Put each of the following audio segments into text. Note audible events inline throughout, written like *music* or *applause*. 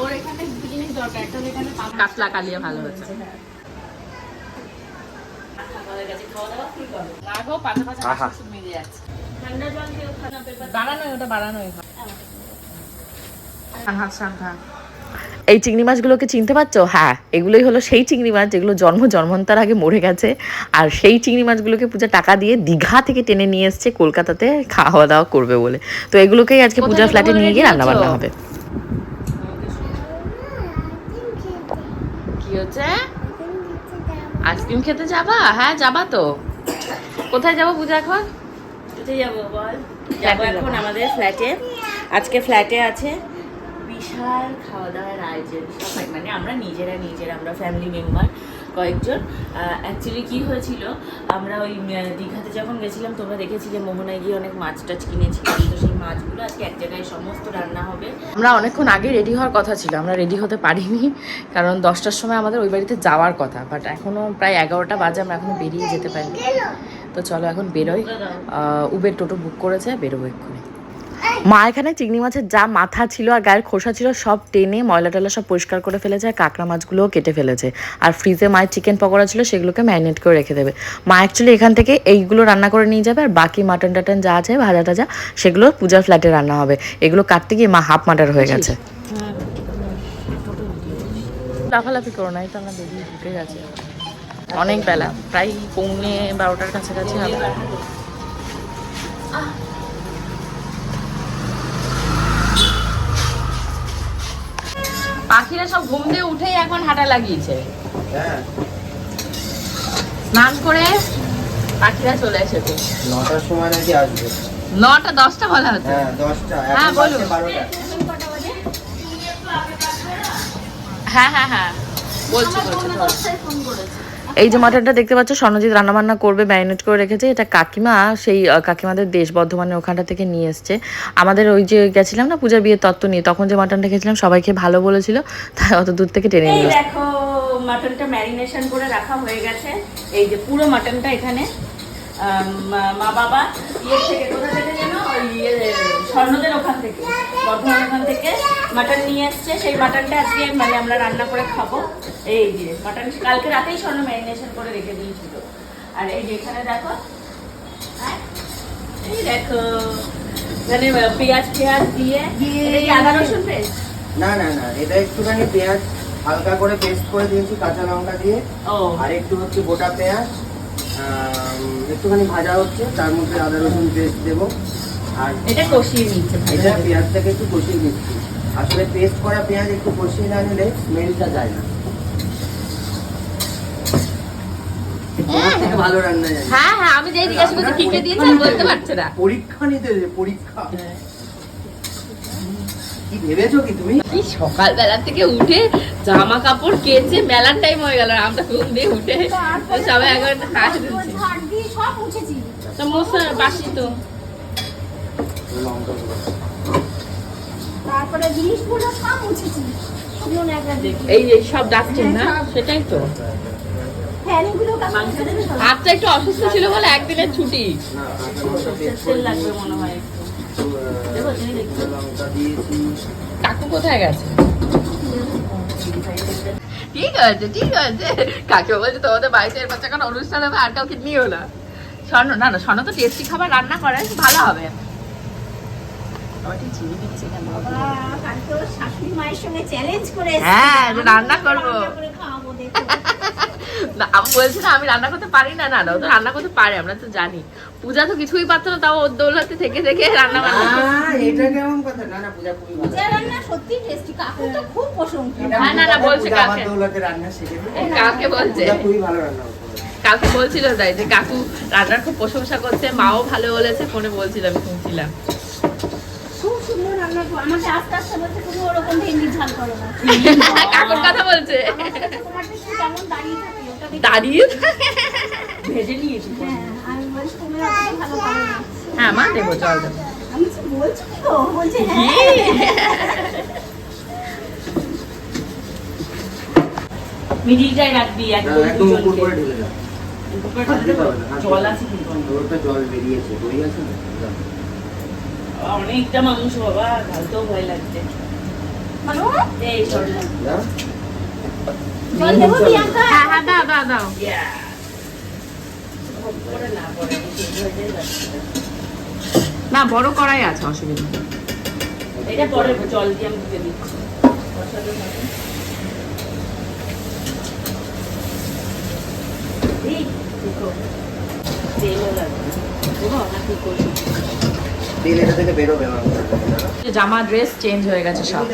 ওর এখানে দুটো জিনিস দরকার একটা এখানে কাতলা কালিয়া ভালো হয়। এই চিংড়ি মাছগুলোকে চিনতে পারছ? হ্যাঁ এগুলোই হলো সেই চিংড়ি মাছ যেগুলো জন্ম জন্মান্তর আগে মরে গেছে। আর সেই চিংড়ি মাছগুলোকে পূজা টাকা দিয়ে দীঘা থেকে টেনে নিয়ে এসছে কলকাতাতে খাওয়া দাওয়া করবে বলে। তো এগুলোকেই আজকে পূজার ফ্ল্যাটে নিয়ে গিয়ে রেখে রান্না বান্না হবে। কি হচ্ছে আইসক্রিম খেতে যাবা? হ্যাঁ যাবা তো। কোথায় যাব পূজা এখন? কোথায় যাব বল? যাব যাব। এখন আমাদের ফ্ল্যাটে আজকে ফ্ল্যাটে আছে বিশাল খাওয়া দাওয়ার আয়োজন। মানে আমরা নিজেরা নিজেরা আমরা ফ্যামিলি মেম্বার কয়েকজন। অ্যাকচুয়ালি কি হয়েছিল আমরা ওই দীঘাতে যখন গেছিলাম তোমরা দেখেছিলে মোহনায় গিয়ে অনেক মাছ টাছ কিনেছিলাম। তো সেই মাছগুলো আজকে এক জায়গায় সমস্ত রান্না হবে। আমরা অনেকক্ষণ আগে রেডি হওয়ার কথা ছিল আমরা রেডি হতে পারিনি কারণ দশটার সময় আমাদের ওই বাড়িতে যাওয়ার কথা। বাট এখনও প্রায় এগারোটা বাজে আমরা এখনও বেরিয়ে যেতে পারিনি। তো চলো এখন বেরোই। উবের টোটো বুক করেছে বেরোবো এক্ষুনি। মা এখানে চিংড়ি মাছের যা মাথা ছিল আর গায়ের খোসা ছিল সব টেনে ময়লা টয়লা সব পরিষ্কার করে ফেলেছে আর কাঁকড়া মাছগুলোও কেটে ফেলেছে। আর ফ্রিজে মায়ের চিকেন পকোড়া ছিল সেগুলোকে ম্যারিনেট করে রেখে দেবে। মা অ্যাকচুয়ালি এখান থেকে এইগুলো রান্না করে নিয়ে যাবে আর বাকি মাটন টাটন যা আছে ভাজা টাজা সেগুলো পূজার ফ্ল্যাটে রান্না হবে। এগুলো কাটতে গিয়ে মা হাফ মাটার হয়ে গেছে। লাফালাফি করো না এই তো আমরা বেরিয়ে ঢুকে গেছি। অনেক বেলা প্রায় পৌনে বারোটার কাছাকাছি হবে। পাখিরা সব ঘুম দিয়ে উঠেই এখন হাঁটা লাগিয়েছে। হ্যাঁ। স্নান করে পাখিরা চলে এসেছে নটার সময় নাকি আসবে? নটা দশটা বলা হচ্ছে। হ্যাঁ হ্যাঁ, বলুন। হ্যাঁ হ্যাঁ হ্যাঁ বলছি বলছি। এই যে মাটনটা দেখতে পাচ্ছ স্বর্ণজিৎ রান্নাবান্না করবে ম্যারিনেট করে রেখেছে। এটা কাকিমা সেই কাকিমাদের দেশ বর্ধমানের ওখানটা থেকে নিয়ে এসছে। আমাদের ওই যে গেছিলাম না পূজার বিয়ের তত্ত্ব নিয়ে তখন যে মাটনটা খেয়েছিলাম সবাইকে ভালো বলেছিল তাই অত দূর থেকে টেনে নিয়ে দেখো মাটনটা ম্যারিনেশন করে রাখা হয়ে গেছে। এই যে পুরো মাটনটা এখানে। মা- বাবা ইয়ে থেকে কোথা থেকে ওই ইয়ে স্বর্ণদের ওখান থেকে বর্ধমান ওখান থেকে মাটন নিয়ে এসছে। সেই মাটনটা আজকে মানে আমরা রান্না করে খাব। এই যে মাটন কালকে রাতেই স্বর্ণ ম্যারিনেশন করে রেখে দিয়েছিল। আর এই যে এখানে দেখো হ্যাঁ, এই দেখো এখানে পেঁয়াজ পেঁয়াজ দিয়ে আদা রসুন পেস্ট? না না না এটা একটুখানি পেঁয়াজ হালকা করে পেস্ট করে দিয়েছি কাঁচা লঙ্কা দিয়ে। ও। আর একটু হচ্ছে গোটা পেঁয়াজ একটুখানি ভাজা হচ্ছে তার মধ্যে আদা রসুন পেস্ট দেবো। আর এটা কষিয়ে নিচ্ছে এটা পেঁয়াজটাকে একটু কষিয়ে দিচ্ছি আসলে পেস্ট করা পেঁয়াজ একটু কষিয়ে না নিলে স্মেলটা যায় না। থেকে ভালো রান্না জানি। হ্যাঁ হ্যাঁ আমি যেই জিজ্ঞাসা করছি কি কে দিয়েছে বলতে পারছে না। পরীক্ষা নিতে পরীক্ষা। কি ভেবেছো কি তুমি? কি সকালবেলা থেকে উঠে জামা কাপড় কেচে মেলার টাইম হয়ে গেল আমরা ঘুম দিয়ে উঠে সবাই একবার হাসি দিচ্ছি সব মুছেছি। তো মশা বাসি তো। লঙ্কা তারপরে জিনিসগুলো সব মুছেছি। শুকনো ন্যাকড়া দিয়ে। এই যে সব ডাকছেন না? সেটাই তো। ফ্যানগুলো কাছে মুছে দেবে। সব। হাতটা একটু অসুস্থ ছিল বলে একদিনের ছুটি। মনে হয় কাকু কোথায় গেছে? ঠিক আছে ঠিক আছে। কাকে বলছে তোমাদের বাড়িতে এরপর যখন অনুষ্ঠান হবে আর কাউকে নিও না। স্বর্ণ না না স্বর্ণ তো টেস্টি খাবার রান্না করে ভালো হবে। আবার চিনি দিচ্ছে কেন? কালকে শাশুড়ি মায়ের সঙ্গে চ্যালেঞ্জ করে হ্যাঁ, রান্না করব। রান্না করে খাওয়াবো, দেখো। না আমি বলছি না আমি রান্না করতে পারি না না না তো রান্না করতে পারে আমরা তো জানি পূজা তো কিছুই পারতো না তাও ওর দৌলতে থেকে থেকে রান্না বান্না এটা কেমন কথা না না পূজা খুবই পূজা রান্না সত্যি টেস্টি কাকু তো খুব প্রশংসা এটা হ্যাঁ, না, না, বলছে কাকে? দৌলতে রান্না শিখেছে কাকে বলছে খুবই ভালো রান্না কাকু বলছিল তাই যে কাকু রান্নার খুব প্রশংসা করছে মাও ভালো বলেছে ফোনে বলছিল আমি শুনছিলাম রান্না করো। আমাকে আস্তে আস্তে বলছে তুমি ওরকম ভেন্ডি ঝাল করো না। কাকুর কথা বলছে। তোমার টেস্টি কেমন দাঁড়িয়ে থাকে ওটা দাঁড়িয়ে ভেজে নিয়েছি। হ্যাঁ আমি বলছি তুমি অতটা ভালো পারো না। হ্যাঁ মা দেবো জল দেবো আমি বলছি, কি গো বলছে হ্যাঁ। মিডিলটাই রাখবি একদম উপর করে ঢেলে দাও। উপরে ঢেলে জল আছে কিন্তু। জল বেরিয়েছে না? অনেকটা মাংস বাবা ঢালতেও ভয় লাগছে। এই না? বড় করাই আছে অসুবিধা নেই। এটা পরে জল দিয়ে আমি দিতে দিচ্ছি। তেলও লাগবে। দেবো না কি করবি? তেল এটা থেকে বেরোবে আমার। জামা ড্রেস চেঞ্জ হয়ে গেছে সব।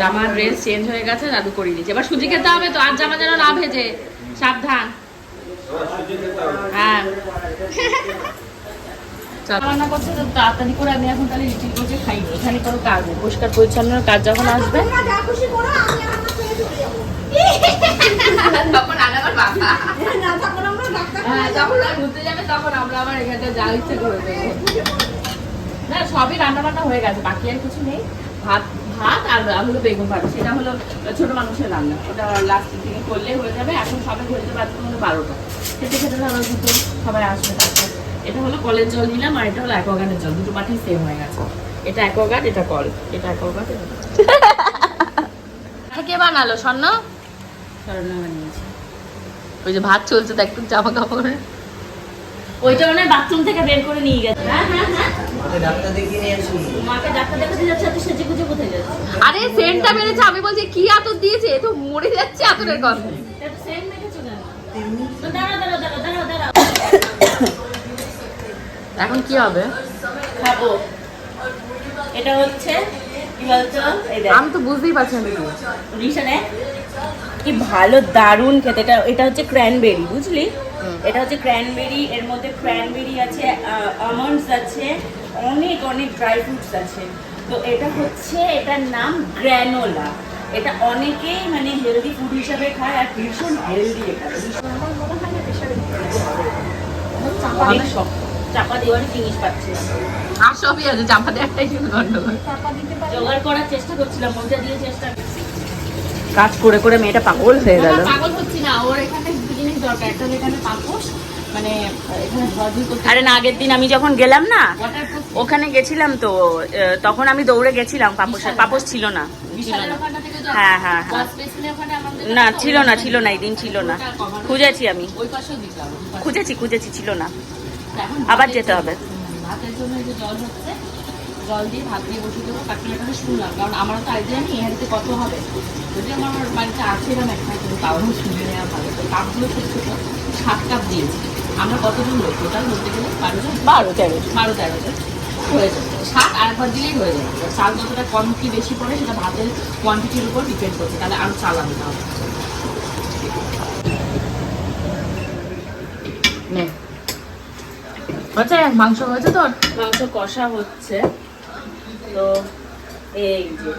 জামা ড্রেস চেঞ্জ হয়ে গেছে দাদু করিয়ে দিচ্ছে এবার সুজি খেতে হবে তো আর জামা যেন না ভেজে। সাবধান। হ্যাঁ। রান্না করছে তো তাড়াতাড়ি করে আমি এখন তাহলে লিটিল করছে খাইনি এখানে কোনো কাজ নেই। পরিষ্কার পরিচ্ছন্নর কাজ যখন আসবে। করো আমার তখন আর আবার বাবা। আমরা হ্যাঁ, যখন ঘুরতে যাবে তখন আমরা আবার এখানটা যা ইচ্ছে করে দেবো। না সবই রান্না বান্না হয়ে গেছে বাকি আর কিছু নেই। ভাত ভাত আর হলো বেগুন ভাত সেটা হলো ছোট মানুষের রান্না। ওটা লাস্টের দিকে করলে হয়ে যাবে এখন সবাই ঘুরতে পারছে হলো বারোটা। খেতে খেতে ধরো দুটো সবাই আসবে তারপর। এটা হলো কলের জল নিলাম আর এটা হলো অ্যাকোয়াগার্ডের জল দুটো মাঠেই সেম হয়ে গেছে। এটা অ্যাকোয়াগার্ড এটা কল এটা অ্যাকোয়াগার্ড এটা কে বানালো স্বর্ণ? স্বর্ণা বানিয়েছে। ওই যে ভাত চলছে তো একটু জামা কাপড়। ওইটা মনে বাথরুম থেকে বের করে নিয়ে গেছে। হ্যাঁ হ্যাঁ হ্যাঁ। আরে সেন্টটা মেরেছে আমি বলছি কি আতর দিয়েছে? এ তো মরে যাচ্ছে আতরের কথা। এখন কি হবে? খাব। এটা হচ্ছে আমি তো বুঝতেই পারছি না। কি ভালো দারুণ খেতে। এটা এটা হচ্ছে ক্র্যানবেরি বুঝলি? এটা হচ্ছে ক্র্যানবেরি এর মধ্যে ক্র্যানবেরি আছে আমন্ডস আছে অনেক অনেক ড্রাই ফ্রুটস আছে। তো এটা হচ্ছে এটার নাম গ্র্যানোলা এটা অনেকেই মানে হেলদি ফুড হিসাবে খায় আর ভীষণ হেলদি এটা। অনেক শক্ত। চাপা দেওয়ারই জিনিস পাচ্ছি। আর সবই আছে জামাতে একটাই শুধু গন্ডগোল। জোগাড় করার চেষ্টা করছিলাম মজা দিয়ে চেষ্টা কাজ করে করে মেয়েটা পাগল হয়ে গেল। পাগল হচ্ছি না ওর এখানে জিনিস দরকার একটা এখানে পাপোশ মানে আরে না আগের দিন আমি যখন গেলাম না ওখানে গেছিলাম তো তখন আমি দৌড়ে গেছিলাম পাপোশে পাপোশ ছিল না ছিল না হ্যাঁ, হ্যাঁ, হ্যাঁ। না ছিল না ছিল না এই দিন ছিল না। খুঁজেছি আমি। খুঁজেছি খুঁজেছি ছিল না আবার যেতে হবে। জন্য জল হচ্ছে জল দিয়ে ভাত দিয়ে বসিয়ে দেবো কাকিমাটাকে শুনলাম। কারণ আমারও তো আইডিয়া নেই এখানে কত হবে। যদি আমার বাড়িতে আছে এরকম একটা কিন্তু তাও শুনে নেওয়া ভালো। তো কাপগুলো ছোট ছোট সাত কাপ দিয়েছি আমরা কতজন লোক? টোটাল বলতে গেলে বারো জন? বারো তেরো বারো তেরো জন। হয়ে যাবে। সাত আর একবার দিলেই হয়ে যাবে। চাল যতটা কম কি বেশি পড়ে সেটা ভাতের কোয়ান্টিটির উপর ডিপেন্ড করছে। তাহলে আরও চাল আনতে হবে। হচ্ছে মাংস হয়েছে তোর? মাংস কষা হচ্ছে। তো এই যে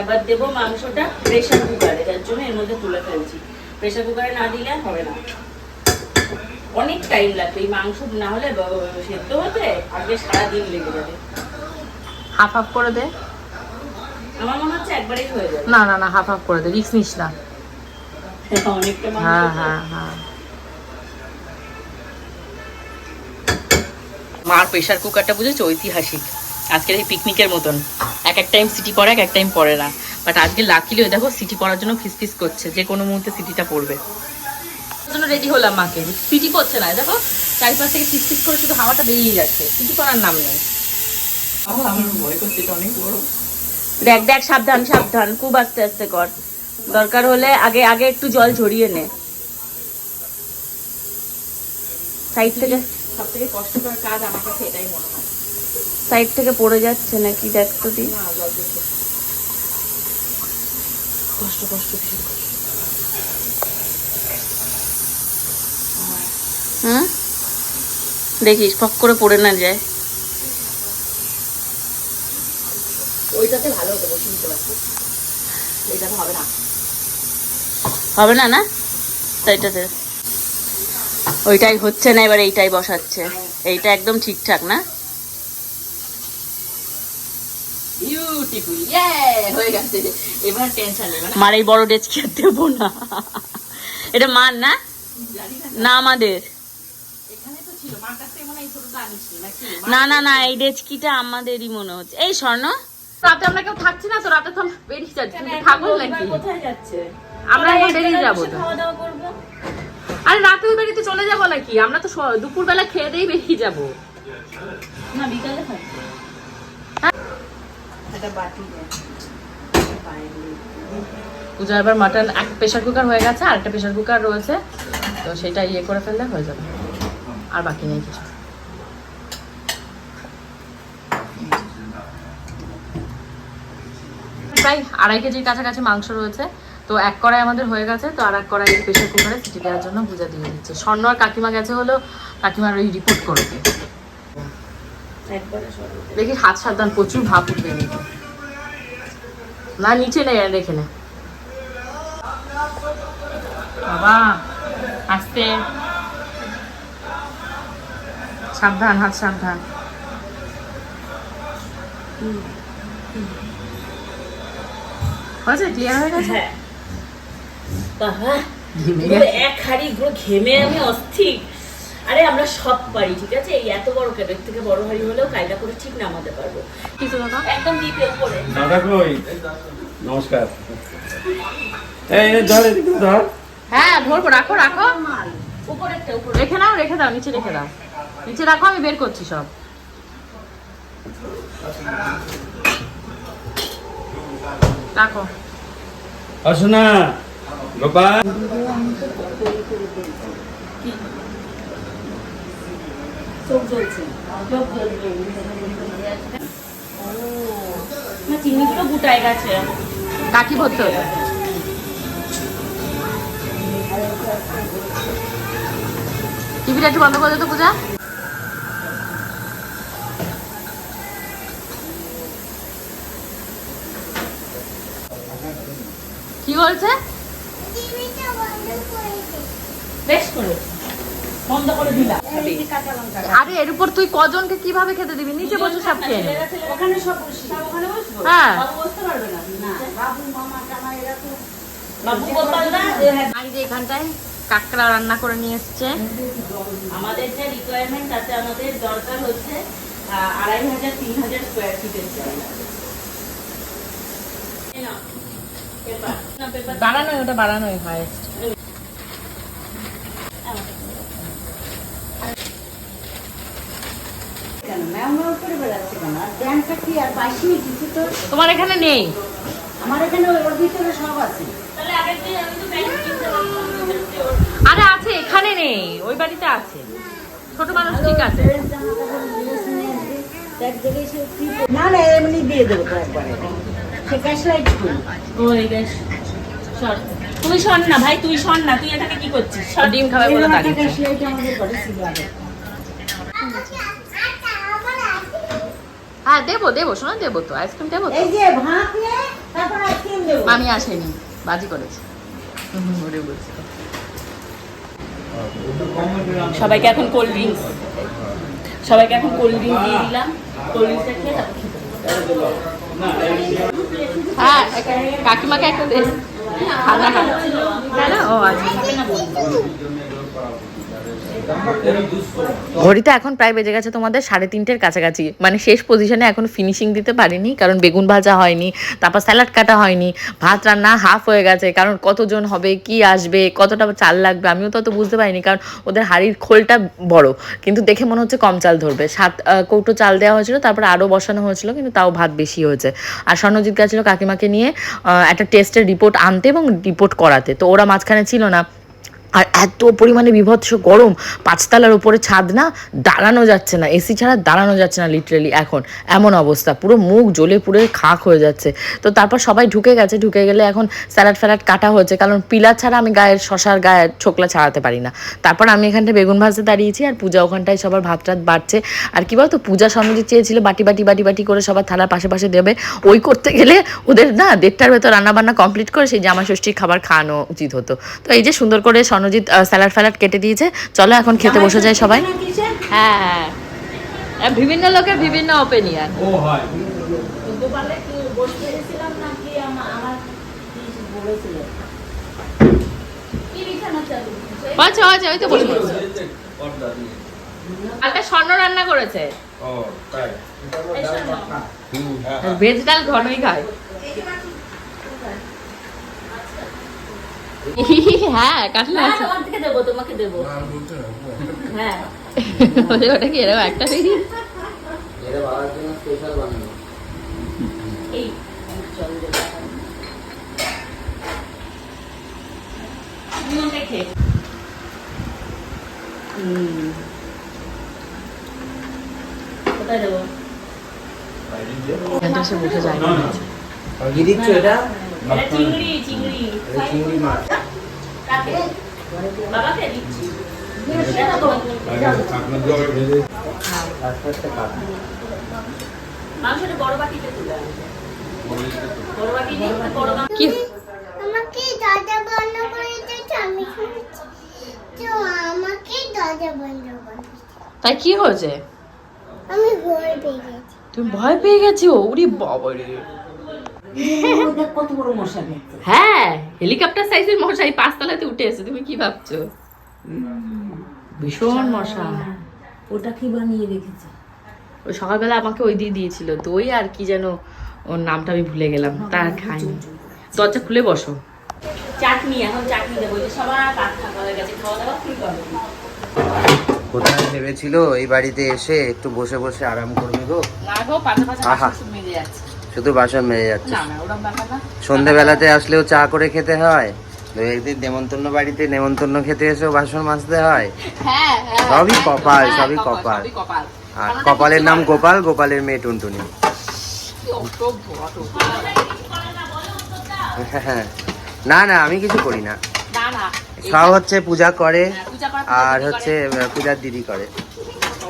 এবার দেবো মাংসটা প্রেশার কুকারে যার জন্য এর মধ্যে তুলে ফেলছি। প্রেশার কুকারে না দিলে হবে না। অনেক টাইম লাগবে এই মাংস না হলে সেদ্ধ হতে আগে সারাদিন লেগে যাবে। হাফ হাফ করে দে। আমার মনে হচ্ছে একবারেই হয়ে যাবে। না না না হাফ হাফ করে দে রিক্স নিস না। *laughs* অনেকটা হ্যাঁ হ্যাঁ হ্যাঁ। মার প্রেশার কুকারটা বুঝেছ? ঐতিহাসিক। আজকের এই পিকনিকের মতন। এক এক টাইম সিটি পড়ে এক এক টাইম পড়ে না। বাট আজকে লাকিলি ওই দেখো সিটি পড়ার জন্য ফিস ফিস করছে যে কোনো মুহূর্তে সিটিটা পড়বে। জন্য রেডি হলাম মাকে। সিটি করছে না দেখো চারিপাশ থেকে ফিস ফিস করে শুধু হাওয়াটা বেরিয়ে যাচ্ছে। সিটি করার নাম নেই। দেখ দেখ সাবধান সাবধান খুব আস্তে আস্তে কর। দরকার হলে আগে আগে একটু জল ঝরিয়ে নে। সাইড থেকে সব থেকে কষ্টকর কাজ আমার কাছে এটাই মনে হয়। সাইড থেকে পড়ে যাচ্ছে নাকি? দেখ তো দি। কষ্ট কষ্ট ভীষণ কষ্ট। হুম দেখিস ফক করে পড়ে না যায়। ওইটাতে ভালো হতো বসে পারছি এইটাতে হবে না। হবে না না? ওইটাই হচ্ছে না এবার এইটাই বসাচ্ছে। এইটা একদম ঠিকঠাক না? বিউটিফুল ইয়ে হয়ে গেছে। এবার টেনশন নেই। মানে মার এই বড় ডেচকি আর দেবো না। এটা মার না? না। আমাদের। মনে হয় না না না এই ডেচকিটা আমাদেরই মনে হচ্ছে। এই স্বর্ণ। রাতে আমরা কেউ থাকছি না তো রাতে তো বেরিয়ে যাচ্ছি। পাগল নাকি? কোথায় যাচ্ছে? আমরা এখন বেরিয়ে যাব তো। খাওয়া আরে রাতে ওই বাড়িতে চলে যাব নাকি? আমরা তো দুপুর বেলা খেয়ে দিয়ে বেরিয়ে যাব। না বিকালে থাকবে একটা বাটি দে। পূজা, এবার মাটন এক প্রেশার কুকার হয়ে গেছে, আর একটা প্রেশার কুকার রয়েছে। তো সেটা ইয়ে করে ফেললে হয়ে যাবে। আর বাকি নেই কিছু। প্রায় আড়াই কেজির কাছাকাছি মাংস রয়েছে। তো এক কড়াই আমাদের হয়ে গেছে, তো আর এক কড়াই প্রেশার কুকারে সিটি দেওয়ার জন্য পূজা দিয়ে দিচ্ছে। স্বর্ণ আর কাকিমা গেছে হলো কাকিমার ওই রিপোর্ট করবে। দেখি হাত সাবধান প্রচুর ভাপ উঠবে না নিচে নেই রেখে নে। বাবা আস্তে। সাবধান হাত সাবধান। হয়েছে? ক্লিয়ার হয়ে গেছে? হ্যাঁ। বাবা এক হাড়ি ঘেমে আমি অস্থির। আরে আমরা সব পারি ঠিক আছে? এই এত বড় এর থেকে বড় হাড়ি হলেও কায়দা করে ঠিক নামাতে পারব। দাদা? একদম দ্বীপে উপরে। দাদা কই? নমস্কার। এই এই ধর এদিকে ধর। হ্যাঁ ধরবো রাখো রাখো। উপরেরটা উপরে রেখে নাও রেখে দাও নিচে রেখে দাও। নিচে রাখো আমি বের করছি সব। রাখো। আসো না গোপাল চোখ জ্বলছে। চোখ জ্বলছে না চিনিগুলো গুটায় গেছে। কাঠি ভরতে হবে টিভিটা একটু বন্ধ করে তো পূজা। কি বলছে? বেশ করেছে বন্ধ করে দিলাম। আরে এর উপর তুই কজনকে কীভাবে খেতে দিবি? নিচে বসে সব খেয়ে ওখানে সব ওখানে বসবো? হ্যাঁ। বসতে পারবে না? বাবু মামা এরা তো বাবু যে এখানটায় কাঁকড়া রান্না করে নিয়ে এসছে। আমাদের যে রিকোয়ারমেন্ট তাতে আমাদের দরকার হচ্ছে আড়াই হাজার তিন হাজার স্কোয়ার ফিটের বাড়ানোই ওটা বাড়ানোই হাইস্ট কেন? ম্যাম ম্যাম করে বেড়াচ্ছে কেন? আর ব্যাংকটা কি আর পাইনি কিছু তো? তোমার এখানে নেই। আমার এখানে ওর ভিতরে সব আছে। আরে আছে এখানে নেই ওই বাড়িতে আছে। ছোট মানুষ ঠিক আছে। এক জায়গায় সে কি না না এমনি দিয়ে দেবো তো একবারে। সে ক্যাশ লাইট ওই বেশ সর তুই শোন না ভাই তুই শোন না তুই এটাকে কি করছিস? ডিম খাবে বলে ক্যাশ লাইট আমাদের ঘরে ছিল আগে হ্যাঁ দেবো দেবো শোনো দেবো তো আইসক্রিম দেবো তো। এই যে ভাত নিয়ে তারপর আইসক্রিম দেবো। মামি আসেনি বাজি করেছে। ওরে বলছি সবাইকে এখন কোল্ড ড্রিঙ্কস সবাইকে এখন কোল্ড ড্রিঙ্কস দিয়ে দিলাম। কোল্ড ড্রিঙ্কসটা খেয়ে তারপর হ্যাঁ কাকিমাকে একটা দে। ঠান্ডা খাবে ও আচ্ছা। ঘড়িতে এখন প্রায় বেজে গেছে তোমাদের, সাড়ে তিনটের কাছাকাছি। মানে শেষ পজিশনে এখন ফিনিশিং দিতে পারিনি, কারণ বেগুন ভাজা হয়নি, তারপর স্যালাড কাটা হয়নি, ভাত রান্না হাফ হয়ে গেছে, কারণ কতজন হবে, কি আসবে, কতটা চাল লাগবে, আমিও তো অত বুঝতে পারিনি, কারণ ওদের হাড়ির খোলটা বড়, কিন্তু দেখে মনে হচ্ছে কম চাল ধরবে। সাত কৌটো চাল দেওয়া হয়েছিল, তারপর আরও বসানো হয়েছিল, কিন্তু তাও ভাত বেশি হয়েছে। আর স্বর্ণজিৎ গেছিল কাকিমাকে নিয়ে একটা টেস্টের রিপোর্ট আনতে এবং রিপোর্ট করাতে, তো ওরা মাঝখানে ছিল না। আর এত পরিমাণে বিভৎস গরম, পাঁচতলার উপরে ছাদ না, দাঁড়ানো যাচ্ছে না। এসি ছাড়া দাঁড়ানো যাচ্ছে না লিটারেলি এখন। এমন অবস্থা, পুরো মুখ জ্বলে পুরো খাক হয়ে যাচ্ছে। তো তারপর সবাই ঢুকে গেছে, ঢুকে গেলে এখন স্যালাড ফ্যালাড কাটা হয়েছে, কারণ পিলার ছাড়া আমি গায়ের শশার গায়ের ছোকলা ছাড়াতে পারি না। তারপর আমি এখানটায় বেগুন ভাজতে দাঁড়িয়েছি, আর পূজা ওখানটায় সবার ভাত টাত বাড়ছে। আর কি বলতো, পূজা সমিতি চেয়েছিল বাটি বাটি বাটি বাটি করে সবার থালার পাশে পাশে দেবে। ওই করতে গেলে ওদের না দেড়টার ভেতর রান্না বান্না কমপ্লিট করে সেই জামা ষষ্ঠীর খাবার খাওয়ানো উচিত হতো। তো এই যে সুন্দর করে স্বর্ণজিৎ স্যালাড ফ্যালাড কেটে দিয়েছে। চলো এখন খেতে বসে যায় সবাই। হ্যাঁ হ্যাঁ বিভিন্ন লোকের বিভিন্ন ওপিনিয়ন ও হয়। আচ্ছা আচ্ছা ওই তো বসে কালকে স্বর্ণ রান্না করেছে। হুম হ্যাঁ ভেজ ডাল ঘনই খায়। *laughs* হ্যাঁ হ্যাঁ হ্যাঁ আছে। তোমার দেবো তোমাকে দেবো। হ্যাঁ। *laughs* ওটা কি এরকম একটা পেরি এটা বাবার জন্য স্পেশাল বানানো এই হুম। কোথায় দেবো? বসে যায়। কি দিচ্ছ এটা? এটা চিংড়ি চিংড়ি। চিংড়ি মাছ। কাকে বাবাকে দিচ্ছি। আস্তে আস্তে কাট মাংসটা বড় বাটিতে তুলে আনবে। বড় বাটি নেই বড় মাংস। আমাকে দরজা বন্ধ করে দিয়েছে আমি তো আমাকে দরজা বন্ধ করে তাই কি হয়েছে? আমি ঘর পেয়ে গেছি। তুমি ভয় পেয়ে গেছো? উড়ি বাবা রে কত বড় মশা হ্যাঁ হেলিকপ্টার সাইজের মশাই পাঁচতলাতে উঠে এসে তুমি কি ভাবছ? ভীষণ মশা। ওটা কি বানিয়ে রেখেছে? ওই সকালবেলা আমাকে ওই দিয়ে দিয়েছিল দই আর কি যেন ওর নামটা আমি ভুলে গেলাম তার খাইনি। দরজা খুলে বসো। চাটনি এখন চাটনি দেবো ওই যে সবার কাঠ থাকা হয়ে গেছে খাওয়া দাওয়া কি করবে? কোথায় ভেবেছিল এই বাড়িতে এসে একটু বসে বসে আরাম করবে গো? না গো পাশে পাশে যাচ্ছে। শুধু বাসন মেরে যাচ্ছে। সন্ধেবেলাতে আসলেও চা করে খেতে হয় একদিন নেমন্তন্ন বাড়িতে নেমন্তন্ন খেতে এসেও বাসন মাজতে হয়। হ্যাঁ হ্যাঁ সবই হ্যাঁ, কপাল, হ্যাঁ, সবই কপাল। আর কপালের নাম গোপাল গোপালের মেয়ে টুনটুনি। হ্যাঁ *laughs* না না আমি কিছু করি না। সব হচ্ছে পূজা করা আর হচ্ছে পূজার দিদি করে।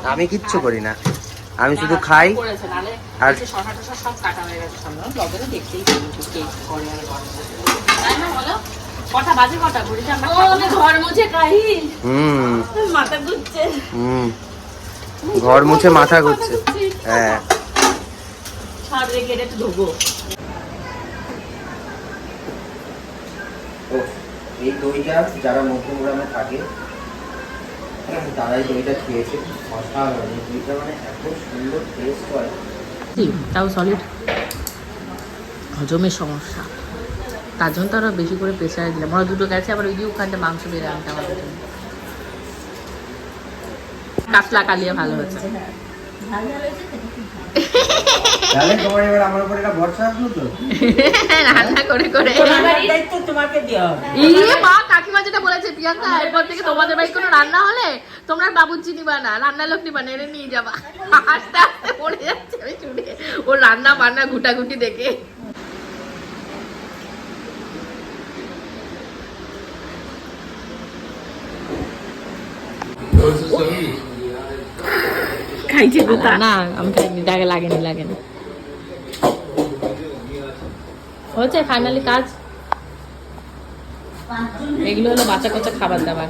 আমি কিচ্ছু করি না। আমি শুধু খাই আর- সব কাটা হয়ে গেছে সামনে দেখতেই করে বাজে আমরা ঘর মুছে হুম। মাথা ঘুরছে। হুম। ঘর মুছে মাথা ঘুরছে। হ্যাঁ। ছাদ রেখে একটু ধোবো। ও এই দইটা যারা মধ্যমগ্রামে থাকে তারাই দইটা খেয়েছে। অসাধারণ দইটা মানে এত সুন্দর টেস্ট হয়। তাও সলিড হজমের সমস্যা। তার জন্য তো আরও বেশি করে প্রেশারে দিলাম। ওরা দুটো গেছে আবার ওই ওখানটা মাংস বেড়ে আনতে আমার জন্য। কাতলা কালিয়া ভালো হয়েছে। তাহলে তোমার এবার আমার উপর এটা ভরসা আসলো তো? *laughs* রান্না করে করে। দায়িত্ব তোমাকে দেওয়া হবে। ইয়ে মা কাকিমা যেটা বলেছে প্রিয়াঙ্কা এরপর থেকে তোমাদের বাড়ি কোনো রান্না হলে তোমরা বাবুর্চি নিবা না রান্নার লোক নিবা না এনে নিয়ে যাবা। আস্তে আস্তে পড়ে যাচ্ছে আমি শুনে। ওর রান্না বান্না ঘুটাঘুটি দেখে। খাইছে না আমি খাইনি লাগে লাগেনি লাগেনি। হয়েছে ফাইনালি কাজ? এগুলো হলো বাচ্চা কাচ্চা খাবার দাবার।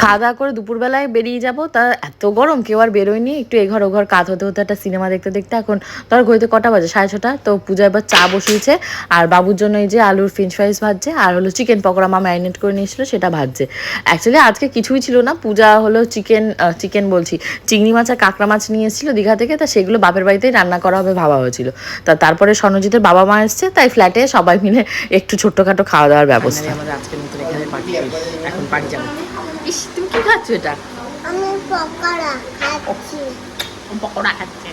খাওয়া দাওয়া করে দুপুরবেলায় বেরিয়ে যাব তা এত গরম কেউ আর বেরোয়নি। একটু এঘর ওঘর কাজ হতে হতে একটা সিনেমা দেখতে দেখতে এখন ধর ঘড়িতে কটা বাজে? সাড়ে ছটা। তো পূজা এবার চা বসিয়েছে আর বাবুর জন্য এই যে আলুর ফ্রেঞ্চ ফ্রাইস ভাজছে আর হলো চিকেন পকোড়া মা ম্যারিনেট করে নিয়েছিল সেটা ভাজছে। অ্যাকচুয়ালি আজকে কিছুই ছিল না পূজা হলো চিকেন চিকেন বলছি চিংড়ি মাছ আর কাঁকড়া মাছ নিয়ে এসেছিল দীঘা থেকে তা সেগুলো বাপের বাড়িতেই রান্না করা হবে ভাবা হয়েছিল। তা তারপরে স্বর্ণজিতের বাবা মা এসছে তাই ফ্ল্যাটে সবাই মিলে একটু ছোট্টখাটো খাওয়া দাওয়ার ব্যবস্থা। আজকের মতো এখানে পার্টি এখন বাড়ি যাব। ইস তুমি কি খাচ্ছ এটা? আমি পকোড়া খাচ্ছি। পকোড়া খাচ্ছে।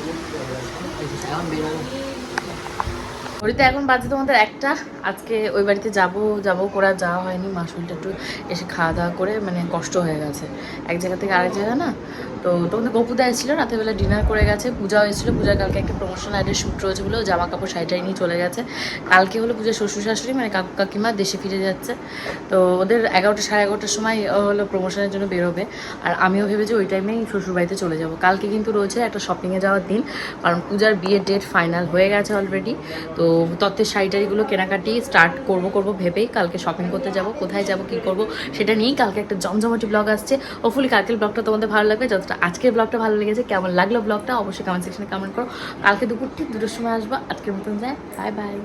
ঘড়িতে এখন বাজে তোমাদের একটা। আজকে ওই বাড়িতে যাব যাব করে যাওয়া হয়নি। মাসুলটা একটু এসে খাওয়া দাওয়া করে মানে কষ্ট হয়ে গেছে। এক জায়গা থেকে আরেক জায়গা না তো তোমাদের গপুদা এসেছিল রাতেরবেলা ডিনার করে গেছে পূজা এসেছিল পূজার কালকে একটা প্রমোশনাল আইডের শ্যুট রয়েছে বলে জামা কাপড় শাড়িটাই নিয়ে চলে গেছে। কালকে হলো পূজার শ্বশুর শাশুড়ি মানে কাকু কাকিমা দেশে ফিরে যাচ্ছে। তো ওদের এগারোটা সাড়ে এগারোটার সময় হলো প্রমোশনের জন্য বেরোবে। আর আমিও ভেবেছি ওই টাইমেই শ্বশুর বাড়িতে চলে যাব। কালকে কিন্তু রয়েছে একটা শপিংয়ে যাওয়ার দিন, কারণ পূজার বিয়ের ডেট ফাইনাল হয়ে গেছে অলরেডি তো তত্ত্বের শাড়ি টাড়িগুলো কেনাকাটি স্টার্ট করব করব ভেবেই কালকে শপিং করতে যাব, কোথায় যাব, কি করব, সেটা নিয়েই কালকে একটা জমজমাটি ব্লগ আসছে। ও হোপফুলি কালকের ব্লগটা তোমাদের ভালো লাগবে, যতটা আজকের ব্লগটা ভালো লেগেছে, কেমন লাগল ব্লগটা অবশ্যই কমেন্ট সেকশনে কমেন্ট করো। কালকে দুপুর ঠিক দুটোর সময় আসব। আজকের মতন যায়। Bye bye